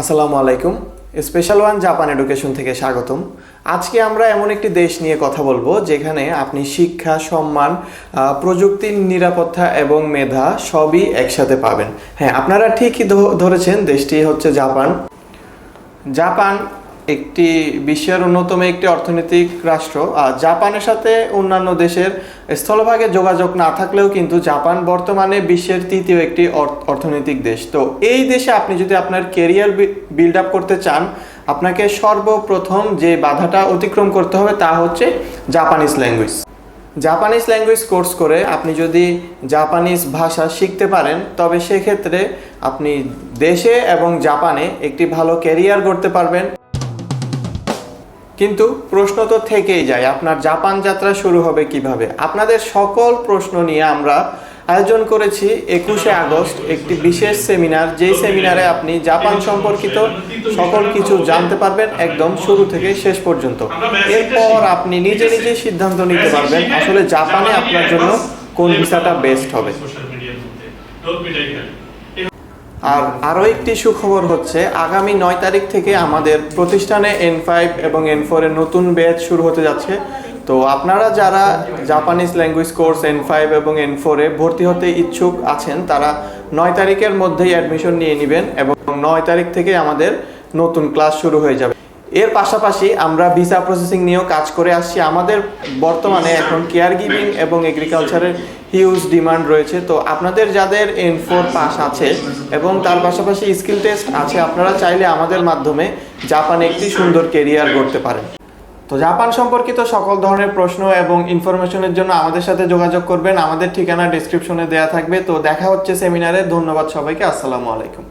আসসালামু আলাইকুম। Special one Japan education থেকে স্বাগতম। আজকে আমরা এমন একটি দেশ নিয়ে কথা বলব, যেখানে আপনি শিক্ষা, সম্মান প্রযুক্তির নিরাপত্তা এবং মেধা সবই একসাথে পাবেন। হ্যাঁ আপনারা ঠিকই ধরেছেন, দেশটি হচ্ছে জাপান। জাপান একটি বিশ্বের অন্যতম একটি অর্থনৈতিক রাষ্ট্র, আর জাপানের সাথে অন্যান্য দেশের স্থলভাগে যোগাযোগ না থাকলেও কিন্তু জাপান বর্তমানে বিশ্বের তৃতীয় একটি অর্থনৈতিক দেশ। তো এই দেশে আপনি যদি আপনার কেরিয়ার বিল্ড আপ করতে চান, আপনাকে সর্বপ্রথম যে বাধাটা অতিক্রম করতে হবে তা হচ্ছে Japanese language Japanese language course করে আপনি যদি জাপানিজ ভাষা শিখতে পারেন, তবে সেক্ষেত্রে আপনি দেশে এবং জাপানে একটি ভালো ক্যারিয়ার করতে পারবেন। কিন্তু প্রশ্ন তো থেকেই যায়, আপনার জাপান যাত্রা শুরু হবে কীভাবে? আপনাদের সকল প্রশ্ন নিয়ে আমরা আয়োজন করেছি একুশে আগস্ট একটি বিশেষ সেমিনার যেই সেমিনারে আপনি জাপান সম্পর্কিত সকল কিছু জানতে পারবেন একদম শুরু থেকে শেষ পর্যন্ত। এরপর আপনি নিজে নিজে সিদ্ধান্ত নিতে পারবেন আসলে জাপানে আপনার জন্য কোন ভিসাটা বেস্ট হবে। আর আরও একটি সুখবর হচ্ছে, আগামী নয় তারিখ থেকে আমাদের প্রতিষ্ঠানে এন ফাইভ এবং এন ফোরের নতুন ব্যাচ শুরু হতে যাচ্ছে। তো আপনারা যারা Japanese language course N five এবং এন ফোরে ভর্তি হতে ইচ্ছুক আছেন, তারা নয় তারিখের মধ্যেই অ্যাডমিশন নিয়ে নেবেন এবং নয় তারিখ থেকে আমাদের নতুন ক্লাস শুরু হয়ে যাবে। এর পাশাপাশি আমরা ভিসা প্রসেসিং নিয়েও কাজ করে আসছি। আমাদের বর্তমানে এখন কেয়ার গিভিং এবং এগ্রিকালচারের হিউজ ডিমান্ড রয়েছে। তো আপনাদের যাদের এন ফোর পাস আছে এবং তার পাশাপাশি স্কিল টেস্ট আছে, আপনারা চাইলে আমাদের মাধ্যমে জাপানে একটি সুন্দর কেরিয়ার করতে পারেন। তো জাপান সম্পর্কিত সকল ধরনের প্রশ্ন এবং ইনফরমেশনের জন্য আমাদের সাথে যোগাযোগ করবেন। আমাদের ঠিকানা ডিসক্রিপশনে দেওয়া থাকবে। তো দেখা হচ্ছে সেমিনারে ধন্যবাদ সবাইকে। আসসালামু আলাইকুম।